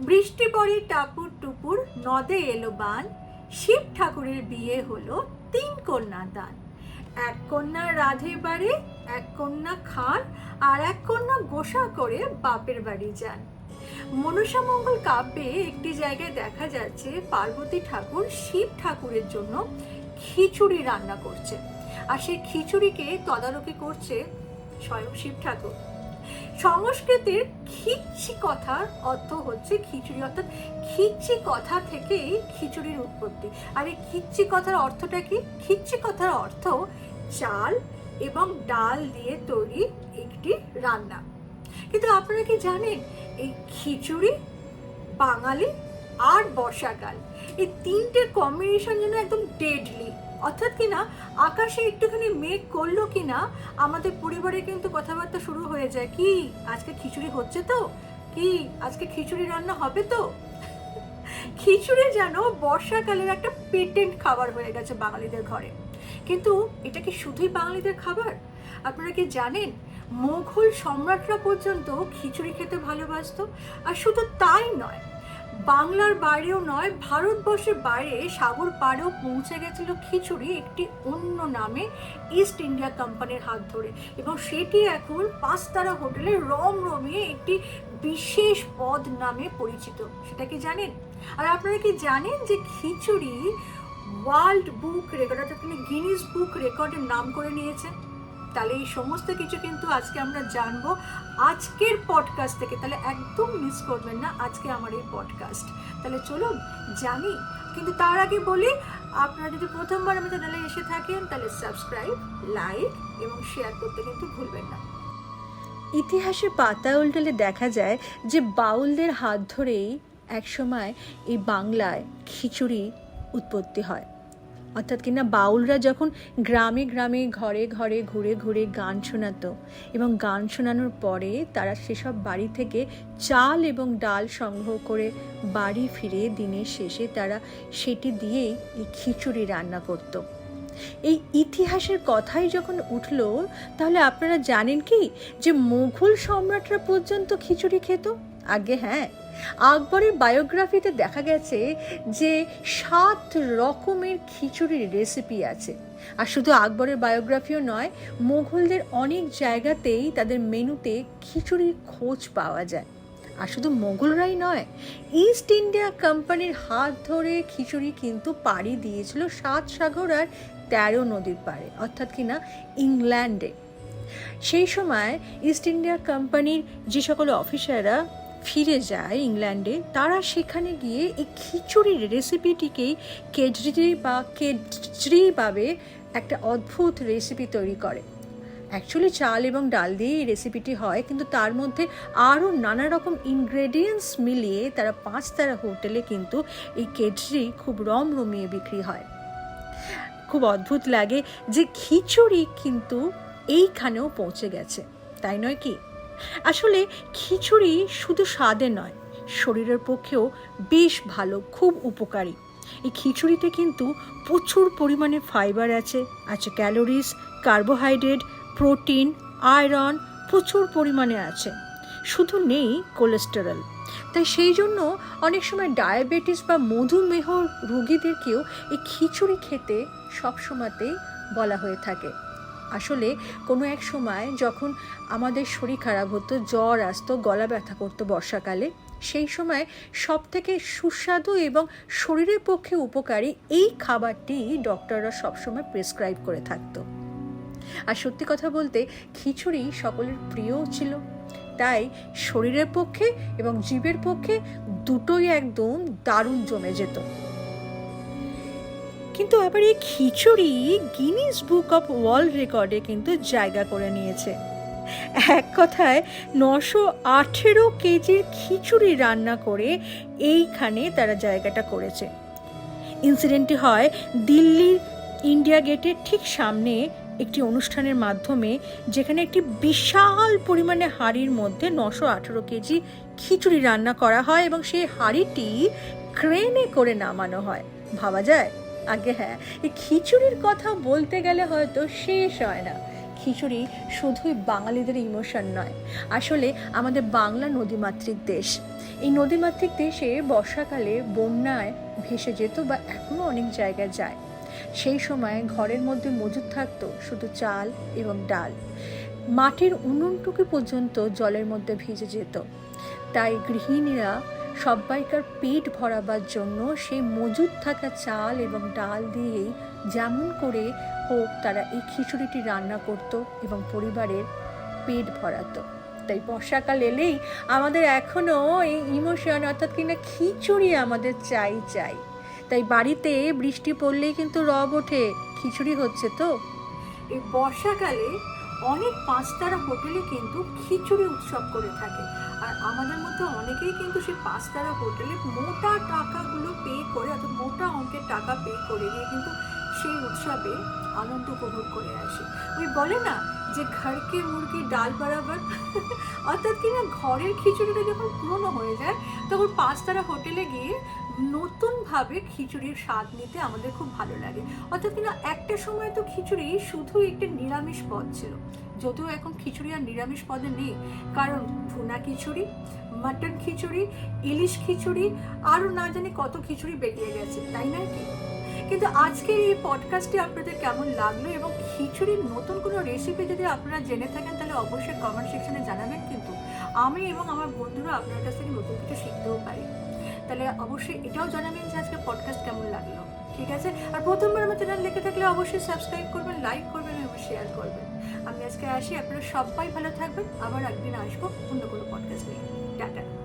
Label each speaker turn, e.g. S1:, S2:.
S1: বৃষ্টি পড়ে টাপুর টুপুর, নদে এলো বান। শিব ঠাকুরের বিয়ে হলো তিন কন্যা দান। এক কন্যা রাধে বাড়ি, এক কন্যা খান, আর এক কন্যা গোসা করে বাপের বাড়ি যান। মনসা মঙ্গল কাব্যে একটি জায়গায় দেখা যাচ্ছে, পার্বতী ঠাকুর শিব ঠাকুরের জন্য খিচুড়ি রান্না করছে। আর সেই খিচুড়িকে তদারকি করছে স্বয়ং শিব ঠাকুর। সংস্কৃতের খিচ্ছি কথার অর্থ হচ্ছে খিচুড়ি, অর্থাৎ খিচ্ছি কথা থেকেই খিচুড়ির উৎপত্তি। আর এই খিচ্ছি কথার অর্থটা কি? খিচ্ছি কথার অর্থ চাল এবং ডাল দিয়ে তৈরি একটি রান্না। কিন্তু আপনারা কি জানেন, এই খিচুড়ি বাঙালি আর বর্ষাকাল, এই তিনটে কম্বিনেশন যেন একদম ডেডলি অর্থাৎ কিনা, আকাশে একটুখানি মেঘ করল কিনা, আমাদের পরিবারে কিন্তু কথাবার্তা শুরু হয়ে যায়। কি, আজকে খিচুড়ি হচ্ছে তো? কি, আজকে খিচুড়ি রান্না হবে তো? খিচুড়ি যেন বর্ষাকালের একটা পেটেন্ট খাবার হয়ে গেছে বাঙালিদের ঘরে। কিন্তু এটা কি শুধুই বাঙালিদের খাবার? আপনারা কি জানেন, মোঘল সম্রাটরা পর্যন্ত খিচুড়ি খেতে ভালোবাসতো? আর শুধু তাই নয় বাংলার বাইরেও নয়, ভারতবর্ষের বাইরে সাগর পাড়েও পৌঁছে গেছিল খিচুড়ি একটি অন্য নামে ইস্ট ইন্ডিয়া কোম্পানির হাত ধরে। এবং সেটি এখন পাঁচতারা হোটেলে রম রমিয়ে একটি বিশেষ পদ নামে পরিচিত। সেটা কি জানেন? আর আপনারা কি জানেন যে খিচুড়ি ওয়ার্ল্ড বুক রেকর্ড, অর্থাৎ গিনিস বুক রেকর্ডের নাম করে নিয়েছে তাহলে এই সমস্ত কিছু কিন্তু আজকে আমরা জানব আজকের পডকাস্ট থেকে। তাহলে একদম মিস করবেন না আজকে আমার এই পডকাস্ট তাহলে চলুন জানি। কিন্তু তার আগে বলি, আপনারা যদি প্রথমবার আমি চ্যানেলে এসে থাকেন, তাহলে সাবস্ক্রাইব লাইক এবং শেয়ার করতে কিন্তু ভুলবেন না।
S2: ইতিহাসে পাতা উল্টালে দেখা যায় যে বাউলদের হাত ধরেই একসময় এই বাংলায় খিচুড়ি উৎপত্তি হয়। অর্থাৎ কিনা বাউলরা যখন গ্রামে গ্রামে, ঘরে ঘরে, ঘুরে ঘুরে গান শোনাতো এবং গান শোনানোর পরে তারা সেসব বাড়ি থেকে চাল এবং ডাল সংগ্রহ করে বাড়ি ফিরে দিনের শেষে তারা সেটি দিয়েই এই খিচুড়ি রান্না করতো। এই ইতিহাসের কথাই যখন উঠল, তাহলে আপনারা জানেন কি যে মুঘল সম্রাটরা পর্যন্ত খিচুড়ি খেত? আগে হ্যাঁ আকবরের বায়োগ্রাফিতে দেখা গেছে যে সাত রকমের খিচুড়ির রেসিপি আছে। আর শুধু আকবরের বায়োগ্রাফিও নয়, মোঘলদের অনেক জায়গাতেই তাদের মেনুতে খিচুড়ির খোঁজ পাওয়া যায়। আর শুধু মোগলরাই নয় ইস্ট ইন্ডিয়া কোম্পানির হাত ধরে খিচুড়ি কিন্তু পাড়ি দিয়েছিল সাত সাগর আর তেরো নদীর পাড়ে, অর্থাৎ কিনা ইংল্যান্ডে। সেই সময় ইস্ট ইন্ডিয়া কোম্পানির যে সকল অফিসাররা ফিরে যায় ইংল্যান্ডে, তারা সেখানে গিয়ে এই খিচুড়ির রেসিপিটিকেই কেজরি বা কেজরিভাবে একটা অদ্ভুত রেসিপি তৈরি করে। অ্যাকচুয়ালি চাল এবং ডাল দিয়ে এই রেসিপিটি হয়, কিন্তু তার মধ্যে আরও নানা রকম ইনগ্রেডিয়েন্টস মিলিয়ে তারা পাঁচ তারা হোটেলে কিন্তু এই কেজরি খুব রম রমিয়ে বিক্রি হয়। খুব অদ্ভুত লাগে যে খিচুড়ি কিন্তু এইখানেও পৌঁছে গেছে, তাই নয় কি? আসলে খিচুড়ি শুধু স্বাদে নয়, শরীরের পক্ষেও বেশ ভালো, খুব উপকারী। এই খিচুড়িতে কিন্তু প্রচুর পরিমাণে ফাইবার আছে আছে ক্যালোরিজ কার্বোহাইড্রেট প্রোটিন আয়রন প্রচুর পরিমাণে আছে। শুধু নেই কোলেস্টেরল তাই সেই জন্য অনেক সময় ডায়াবেটিস বা মধুমেহ রোগীদেরকেও এই খিচুড়ি খেতে সবসময়তেই বলা হয়ে থাকে। আসলে কোনো এক সময় যখন আমাদের শরীর খারাপ হতো, জ্বর আসতো, গলা ব্যথা করতো বর্ষাকালে, সেই সময় সব থেকে সুস্বাদু এবং শরীরের পক্ষে উপকারী এই খাবারটি ডক্টররা সবসময় প্রেসক্রাইব করে থাকতো। আর সত্যি কথা বলতে খিচুড়ি সকলের প্রিয়ও ছিল। তাই শরীরের পক্ষে এবং জীবের পক্ষে দুটোই একদম দারুণ জমে যেত। কিন্তু আবার এই khichdi Guinness book of world রেকর্ডে কিন্তু জায়গা করে নিয়েছে। এক কথায়, নশো আঠেরো কেজির খিচুড়ি রান্না করে এইখানে তারা জায়গাটা করেছে। ইনসিডেন্টটি হয় দিল্লির ইন্ডিয়া গেটের ঠিক সামনে একটি অনুষ্ঠানের মাধ্যমে, যেখানে একটি বিশাল পরিমাণে হাঁড়ির মধ্যে নশো আঠেরো কেজি খিচুড়ি রান্না করা হয় এবং সেই হাঁড়িটি ক্রেনে করে নামানো হয়। ভাবা যায়? আগে হ্যাঁ এই খিচুড়ির কথা বলতে গেলে হয়তো শেষ হয় না। খিচুড়ি শুধুই বাঙালিদের ইমোশন নয়, আসলে আমাদের বাংলা নদীমাতৃক দেশ। এই নদীমাতৃক দেশে বর্ষাকালে বন্যায় ভেসে যেত বা এখনও অনেক জায়গায় যায়। সেই সময় ঘরের মধ্যে মজুদ থাকত শুধু চাল এবং ডাল। মাটির উনুনটুকু পর্যন্ত জলের মধ্যে ভিজে যেত। তাই গৃহিণীরা সবাইকার পেট ভরাবার জন্য সেই মজুদ থাকা চাল এবং ডাল দিয়েই যেমন করে হোক তারা এই খিচুড়িটি রান্না করত এবং পরিবারের পেট ভরাতো। তাই বর্ষাকাল এলেই আমাদের এখনও এই ইমোশন অর্থাৎ কিনা খিচুড়ি আমাদের চাই চাই। তাই বাড়িতে বৃষ্টি পড়লেই কিন্তু রব ওঠে, খিচুড়ি হচ্ছে তো।
S1: এই বর্ষাকালে অনেক পাঁচতারা হোটেলে কিন্তু খিচুড়ি উৎসব করে থাকে। আর আমাদের মধ্যে অনেকেই কিন্তু সেই পাঁচতারা হোটেলে মোটা টাকাগুলো পে করে অর্থাৎ মোটা অঙ্কের টাকা পে করে দিয়ে কিন্তু সেই উৎসবে আনন্দ উপভোগ করে আসে। ওই বলে না যে ঘরকে মুরগি ডাল বরাবর, অর্থাৎ কিনা ঘরের খিচুড়িটা যখন পুরনো হয়ে যায়, তখন পাঁচতারা হোটেলে গিয়ে নতুনভাবে খিচুড়ির স্বাদ নিতে আমাদের খুব ভালো লাগে। অর্থাৎ কিনা একটা সময় তো খিচুড়ি শুধু একটি নিরামিষ পদ ছিল। যদিও এখন খিচুড়ি আর নিরামিষ পদে নেই, কারণ ভুনা খিচুড়ি, মাটন খিচুড়ি, ইলিশ খিচুড়ি, আরও না জানি কত খিচুড়ি বেরিয়ে গেছে, তাই না কি? কিন্তু আজকের এই পডকাস্টটি আপনাদের কেমন লাগল এবং খিচুড়ির নতুন কোনো রেসিপি যদি আপনারা জেনে থাকেন, তাহলে অবশ্যই কমেন্ট সেকশনে জানাবেন। কিন্তু আমি এবং আমার বন্ধুরা আপনার কাছ থেকে নতুন কিছু শিখতেও পারি। তাহলে অবশ্যই এটাও জানাবেন যে আজকে পডকাস্ট কেমন লাগল। ঠিক আছে? আর প্রথমবার আমার চ্যানেল লেখে থাকলে অবশ্যই সাবস্ক্রাইব করবেন লাইক করবেন এবং শেয়ার করবেন। আমি আজকে আসি, আপনারা সবাই ভালো থাকবেন। আবার একদিন আসব অন্য কোনো পডকাস্ট নিয়ে। টাটা।